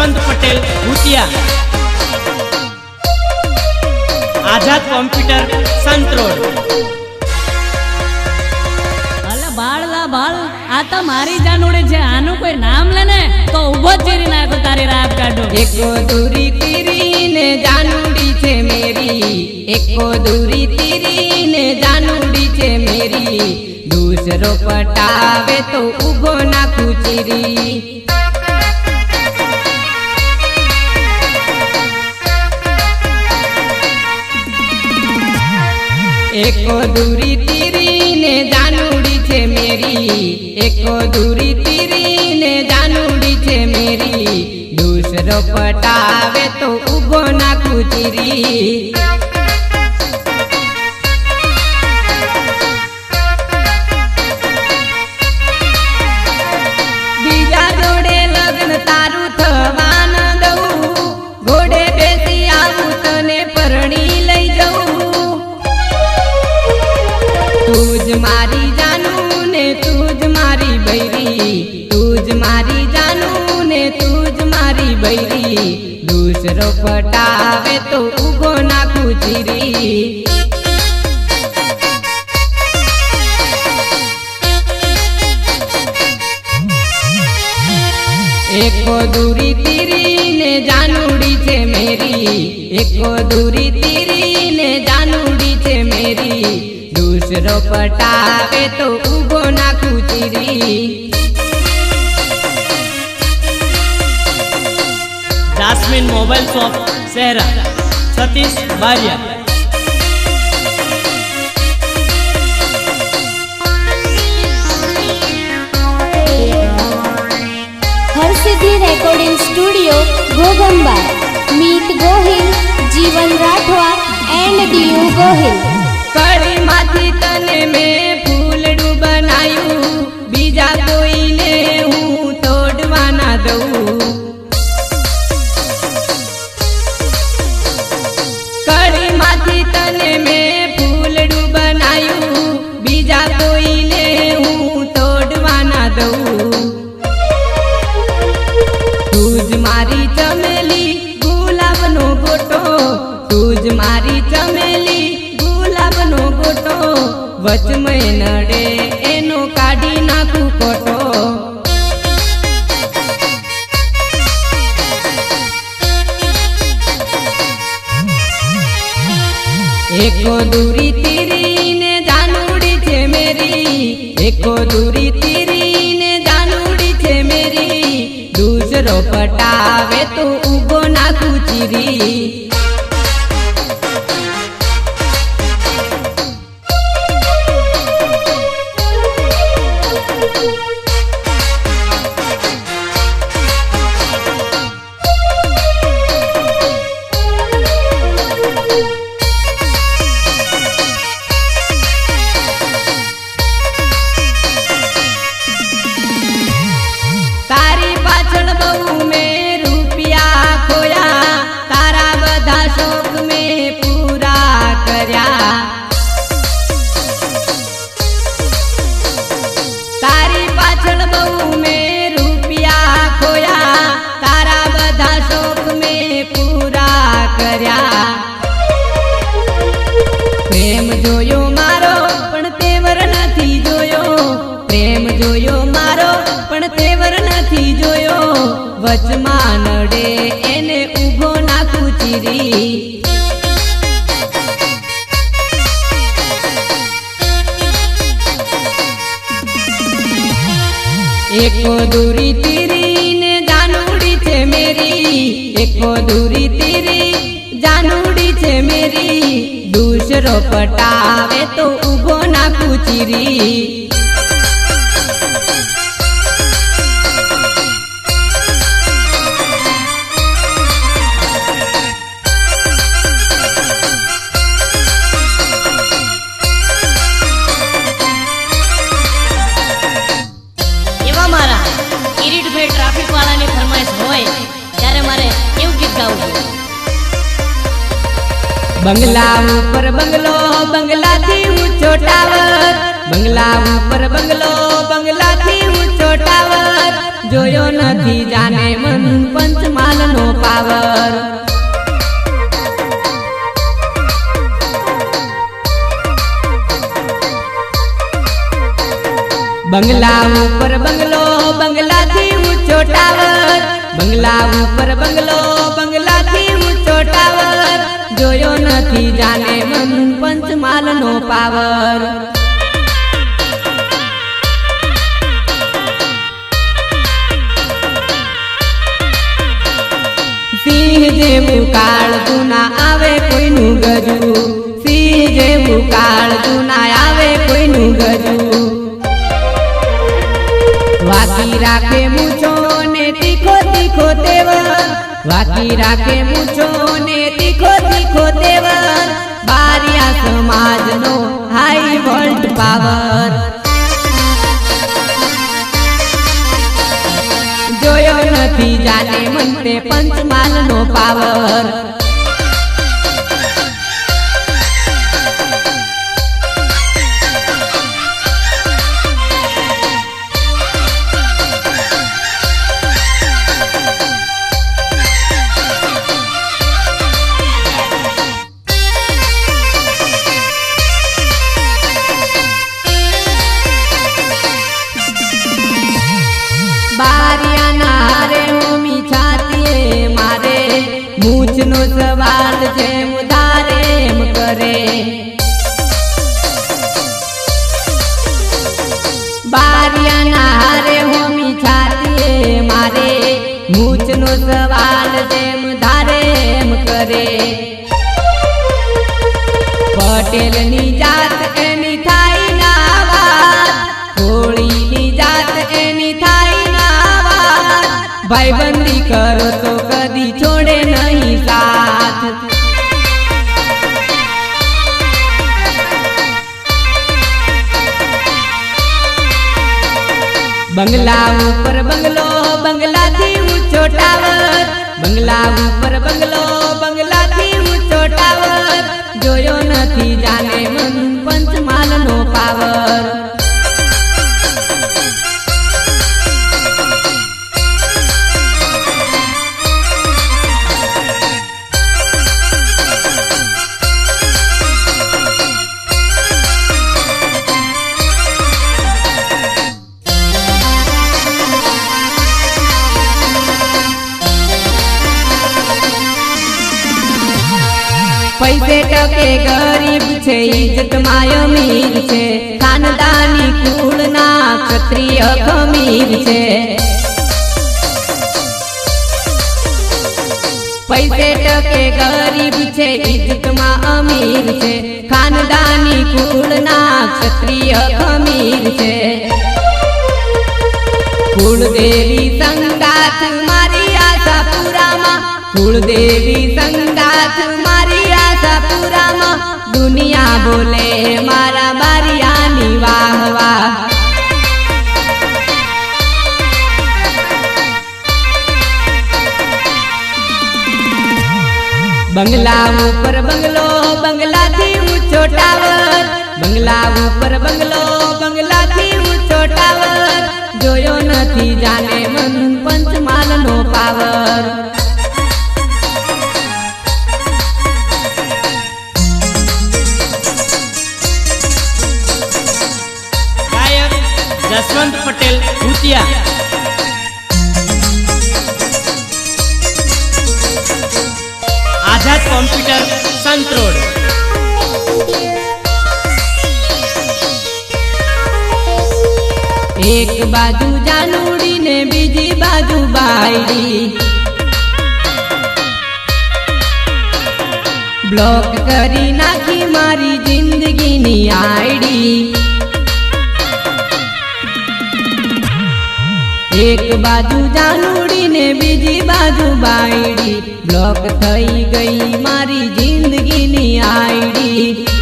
જસવંત પટેલ ભૂતિયા. આઝાદ computer Santroad. બાળ આ તો મારી જાનુડે છે આનું કોઈ નામ લે ને તો ઊભો ચીરી નાખો તારી રાત કાઢો. એકો દૂરી તીરી ને જાનુડી છે મેરી એકો દૂરી તીરી ને જાનુડી છે મેરી. દૂસરો પટાવે તો ઊભો નાખું ચીરી. એકો દૂરી તીરી ને જાનુડી છે મેરી. એકો દૂરી તીરી ને જાનુડી છે મેરી. દૂસરો પટાવે તો ઊભો નાખું ચીરી. દૂસરો પટાવે તો ઉગો નાખું ચીરી એકો દૂરી તીરી ને જાનુડી છે મેરી. એકો દૂરી તીરી ને જાનુડી છે મેરી. દૂસરો પટાવે તો ઉગો નાખું ચીરી Yasmin mobile shop Sehra Satish Baria Harsiddhi recording studio Gogamba. Meet Gohil Jivan Rathwa and DU Gohil. करी माथी तने में फूल बनायू बीजा कोई વચમય નડે, એનો કાઢી નાખું કોટો એકો દૂરી તીરી ને દાનુડી છે એકો દૂરી તીરી ને જાનુડી છે મેરી. દૂસરો પટાવે તો ઊભો નાખું ચીરી એકો દૂરી તીરી ને જાનુડી છે મેરી, એકો દૂરી તીરી જાનુડી છે મેરી. પટાવે તો ઊભો ના ચીરી. બંગલા ઉપર બંગલો, બંગલાથી ઊંચો ટાવર. બંગલા ઉપર બંગલો, બંગલાથી ઊંચો ટાવર. જોયો નથી જાને મન પંચમાલનો પાવર. બંગલા ઉપર બંગલો, બંગલાથી ઊંચો ટાવર. બંગલા ઉપર બંગલો, બંગલાથી ઊંચો ટાવર. જોયો નથી જાને મન પંચમાલનો પાવર. સિંહ જેવું કાળ ના આવે કોઈનું ગજુ. સિંહ જેવું કાળ ના આવે કોઈનું ગજુ. વાકી રાખે મૂછો ને વાકી રાખે મૂછો ને તીખો તીખો તેવર બારિયા સમાજનો હાઈ વોલ્ટ પાવર જોયો નથી જાને મંતે પંચમાલનો પાવર બંગલા ઉપર બંગલો, બંગલાથી ઊંચો ટાવર. બંગલા ઉપર બંગલો, બંગલાથી ઊંચો ટાવર. જોયો નથી જાને મન પંચમાલનો પાવર. ટકે ગરીબ છે ઇજ્જત માય અમીર છે. ખાનદાની કુળના ક્ષત્રિય ખમીર છે. પૈસે ટકે ગરીબ છે ઇજ્જતમાં અમીર છે. ખાનદાની કુળના ક્ષત્રિય ખમીર છે. કુળદેવી સંગાથ મારી આશા પુરામાં. કુળદેવી પુરામાં બોલે મારા બારિયાની વાહ. બંગલા ઉપર બંગલો, બંગલાથી ઊંચો ટાવર. બંગલા ઉપર બંગલો, બંગલાથી ઊંચો ટાવર. જોયો નથી જાને એક બાજુ જાનુડી ને બીજી બાજુ બાયડી. બ્લોક કરી નાખી મારી જિંદગીની આઈડી. એક બાજુ જાનુડી ને બીજી બાજુ બાયડી. બ્લોક થઈ ગઈ મારી જિંદગીની આઈડી.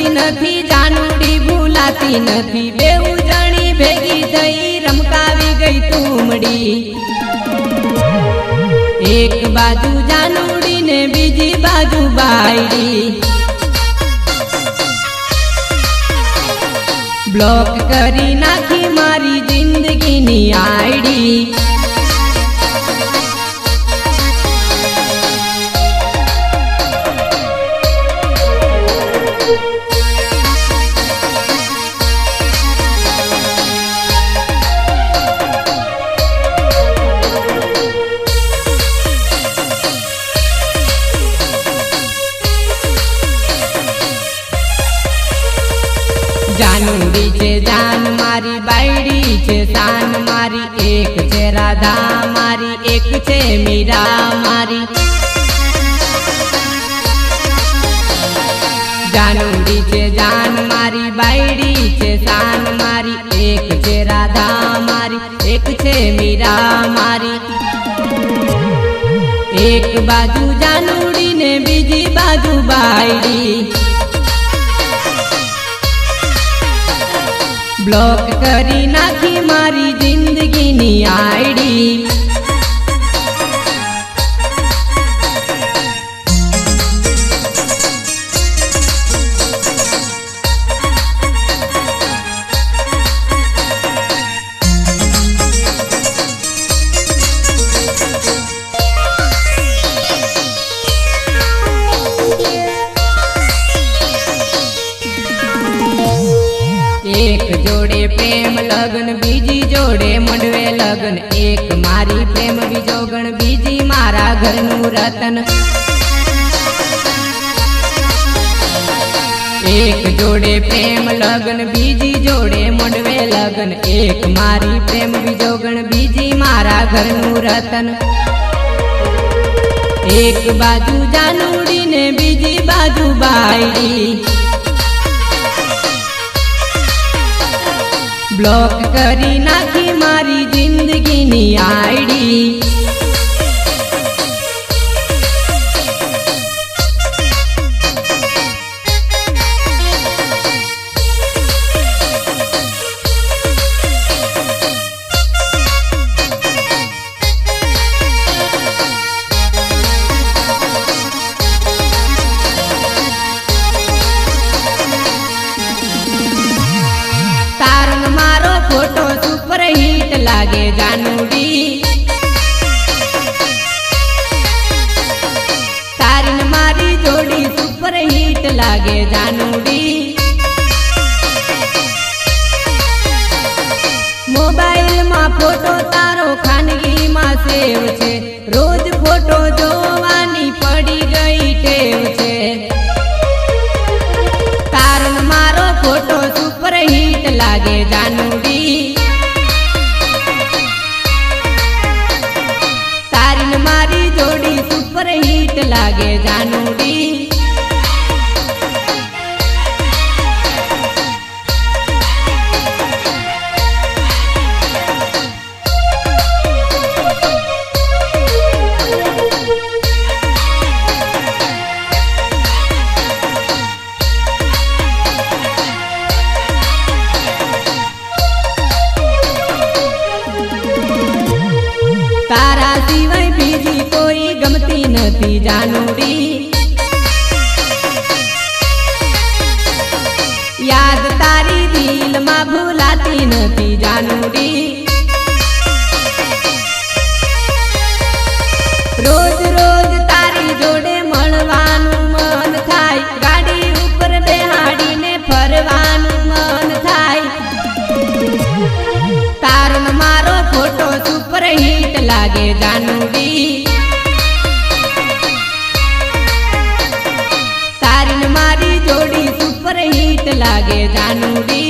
મારી નથી જાનુડી, ભૂલાતી નથી. બે ઉજાણી ભેગી થઈ રમકાવી ગઈ તુમડી. એક બાજુ જાનુડી ને બીજી બાજુ બાયડી. બ્લોક કરી નાખી મારી જિંદગીની આઈડી. છે મીરા મારી. જાનુડી છે જાન મારી, બાયડી છે શાન મારી, એક છે રાધા મારી, એક છે મીરા મારી. એક બાજુ જાનુડી ને બીજી બાજુ બાયડી. બ્લોક કરી નાખી મારી જિંદગીની આઈડી. ઘરનું રતન. એક જોડે પ્રેમ લગન, બીજી જોડે મોડવે લગન. એક મારી પ્રેમ બીજોગણ બીજી મારા ઘરનું રતન. એક બાજુ જાનુડી ને બીજી બાજુ બાયડી. બ્લોક કરી નાખી મારી જિંદગીની આઈડી. મારી જોડી સુપર હિટ લાગે જાનુડી. મોબાઈલમાં ફોટો તારો ખાનગીમાં સેવ છે. રોજ ફોટો જોવાની પડી ગઈ ટેવ છે. તારન મારો ફોટો સુપર હિટ લાગે જાનુડી. લાગે જાનુડી ગમતી નથી, જાનુડી. યાદ તારી દિલમાં ભૂલાતી નથી, જાનુડી. રોજ રોજ તારી જોડે મળવાનું મન થાય, ગાડી ઉપર બેહાડીને ફરવાનું મન થાય. તારન મારો ફોટો સુપર હિટ લાગે, જાનુડી. હિટ લાગે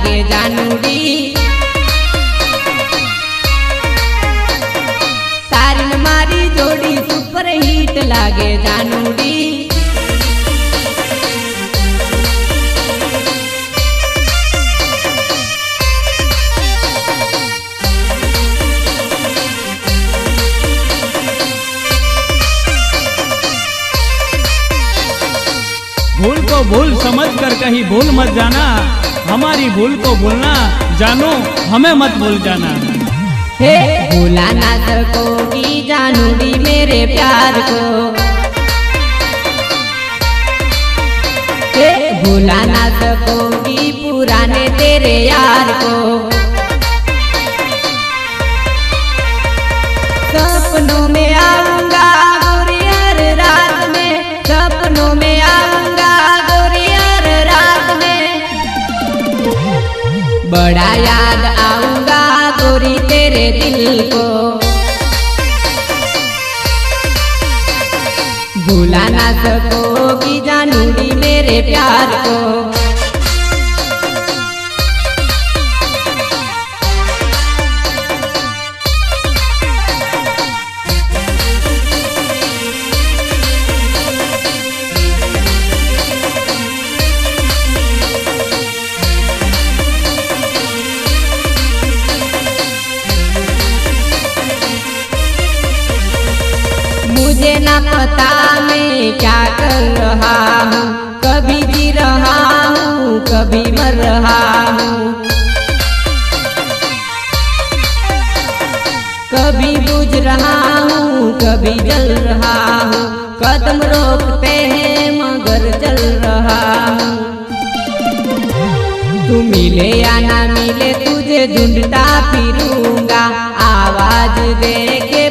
लागे जानुरी। तारिन मारी जोड़ी सुपर हीट लागे जानुरी। भूल को भूल समझ कर कहीं भूल मत जाना। हमारी भूल को भूलना, जानो, हमें मत भूल जाना। हे भूला ना सकोगी जानूँगी मेरे प्यार को। हे भूला ना सकोगी पुराने तेरे यार को। बड़ा याद आऊंगा गोरी तेरे दिल को भूला ना सकोगी जानूंगी मेरे प्यार को पता मैं क्या कर रहा हूँ? कभी जी रहा हूँ, कभी मर रहा हूँ। कभी बुझ रहा हूँ, कभी जल रहा हूँ। कदम रोकते हैं, मगर चल रहा हूँ। तू मिले या ना मिले, तुझे ढूंढता फिरूँगा। आवाज़ दे के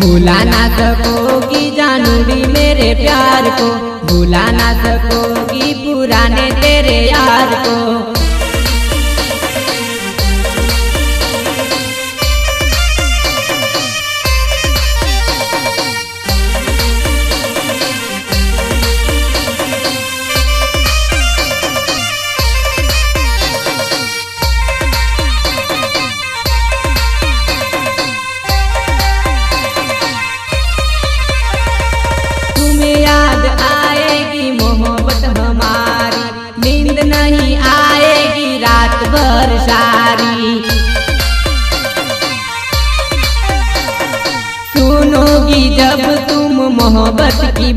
भूला ना सकोगी जानूंगी मेरे प्यार को भूला ना सकोगी पुराने तेरे यार को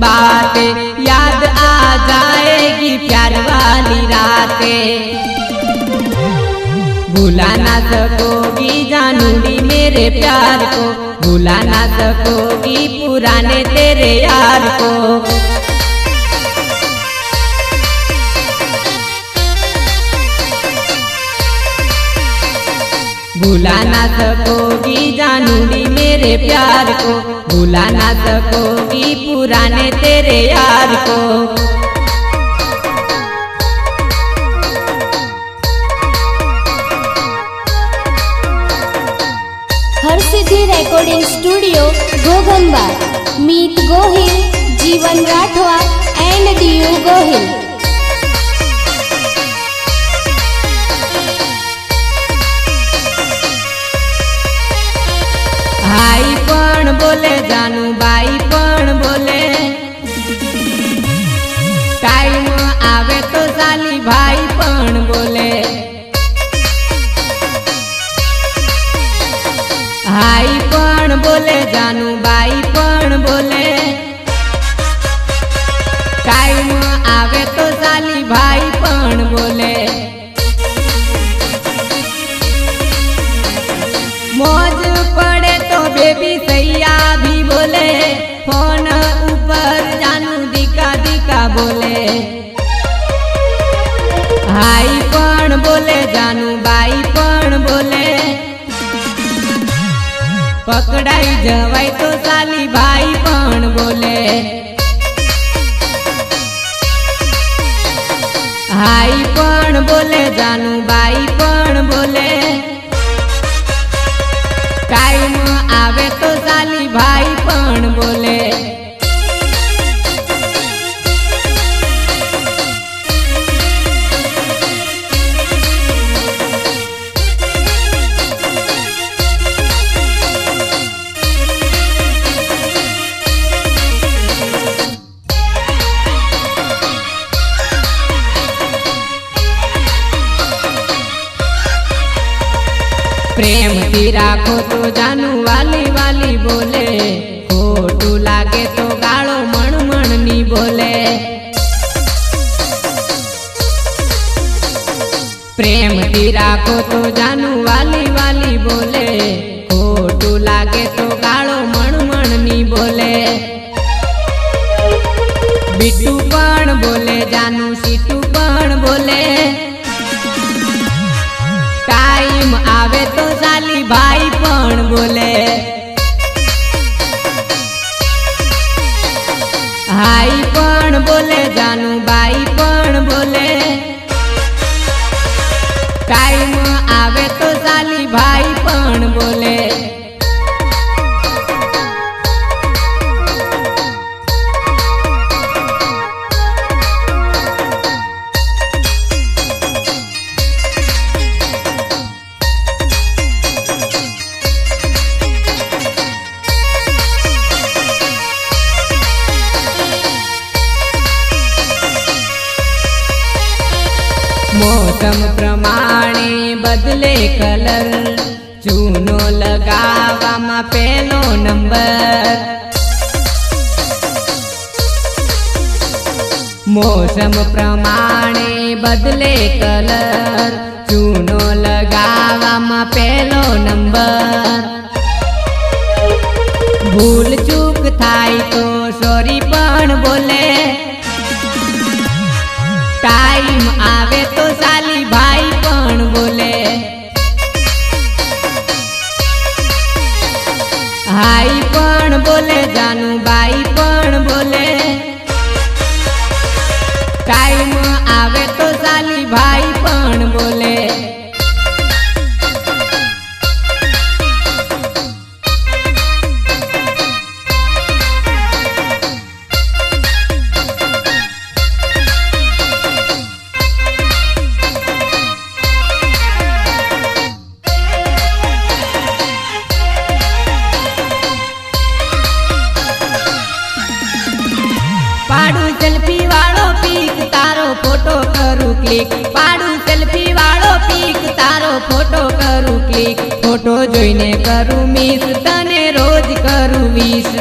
बातें। याद आ जाएगी प्यार वाली रातें। भूला ना सकोगी जानूँगी मेरे प्यार को। भूला ना सकोगी पुराने तेरे यार को। भूला ना सकोगी जानूँगी मेरे प्यार को। भूला ना सकोगी पुराने तेरे यार को। Harsiddhi recording studio Ghoghamba Meet Gohil, Jeevan Rathwa and DU Gohil. ભાઈ પણ બોલે જાનું ભાઈ પણ બોલે. ટાઈમ આવે તો સાલી ભાઈ પણ બોલે. ભાઈ પણ બોલે જાનું બાઈ પણ બોલે. ટાઈમ આવે તો સાલી ભાઈ પણ બોલે. હાઈ પણ બોલે જાનુ બાઈ પણ બોલે. પકડાઈ જવાય તો સાલી ભાઈ પણ બોલે. હાઈ પણ બોલે જાનું બાઈ પણ બોલે. ટાઈમ આવે તો સાલી ભાઈ પણ બોલે. તો જાનું વાલી વાલી બોલે. ખોટું લાગે તો ગાળો મણની બોલે. પ્રેમથી રાખો તો જાનું વાલી હાઈ પણ બોલે જાનું બાઈ પણ બોલે. ટાઈમ આવે તો સાલી ભાઈ પણ બોલે. બદલે કલર. ચૂનો લગાવવામાં પહેલો નંબર. મોસમ પ્રમાણે બદલે કલર. ચૂનો લગાવવામાં પહેલો નંબર. ભૂલ ચૂક થાય તો સોરી ક્લિક પાડું સેલ્ફી વાળો પીક. તારો ફોટો કરું ક્લિક. ફોટો જોઈને કરું મિસ તને રોજ કરું વિશ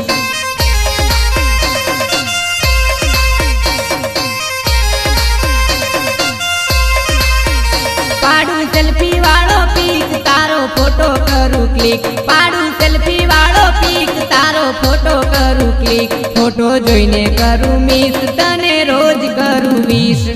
પાડું સેલ્ફી વાળો પીક. તારો ફોટો કરું ક્લિક. પાડું સેલ્ફી વાળો પીક. તારો ફોટો કરું ક્લિક. ફોટો જોઈને કરું મિસ તને રોજ કરું વિશ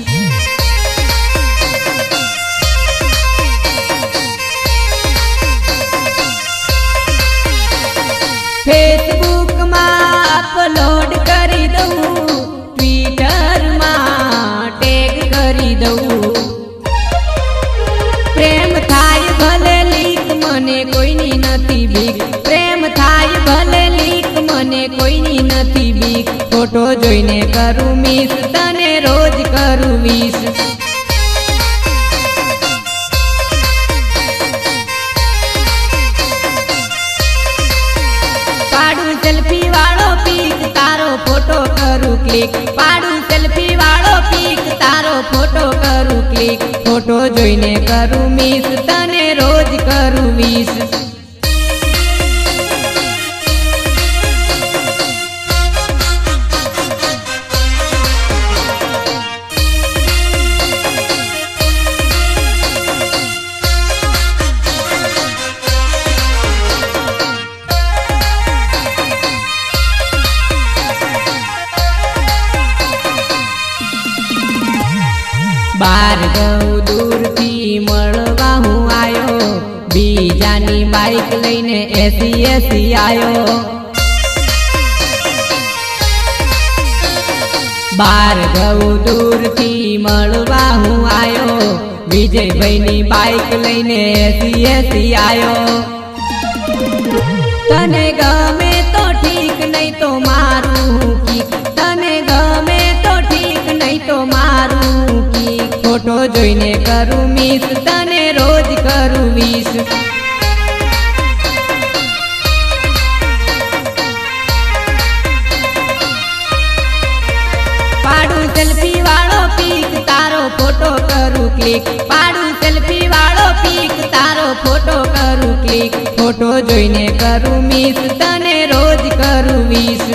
ફોટો જોઈને કરું મિસ, તને રોજ કરું વિશ પાડું સેલ્ફી વાળો પીક તારો ફોટો કરું ક્લિક પાડું સેલ્ફી વાળો પીક તારો ફોટો કરું ક્લિક ફોટો જોઈને કરું મિસ, તને રોજ કરું વિશ બીજાની બાઈક લઈને એસી એસી આવ્યો બાર ગઉ દૂરથી મળવા હું આયો. વિજયભાઈની બાઈક લઈને એસી એસી આવ્યો તને ગમે તો ઠીક નહીં તો મારું તને ગમે તો ઠીક નહીં તો મારું કી ખોટો જોઈને કરું મિસ તને રોજ કરું વિશ ક્લિક પાડું સેલ્ફી વાળો પીક. તારો ફોટો કરું ક્લિક. ફોટો જોઈને કરું મિસ. તને રોજ કરું વિશ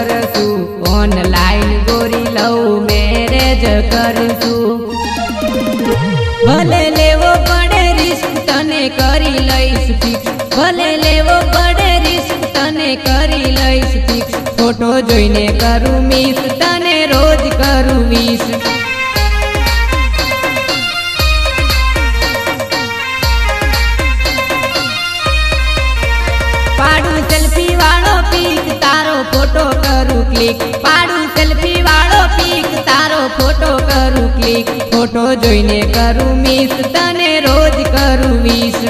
કરશું. ઓનલાઈન ગોરી લઉં મેરેજ કરશું. ભલે લેવો પડે રિસ્ક તને કરી લઈશ ફિક્સ ભલે લેવો પડે રિસ્ક તને કરી લઈશ ફિક્સ ફોટો જોઈને કરું મિસ તને રોજ કરું વિશ ક્લિક. પાડું સેલ્ફી વાળો પીક, તારો ફોટો કરું ક્લિક. ફોટો જોઈને કરું મિસ તને રોજ કરું વિશ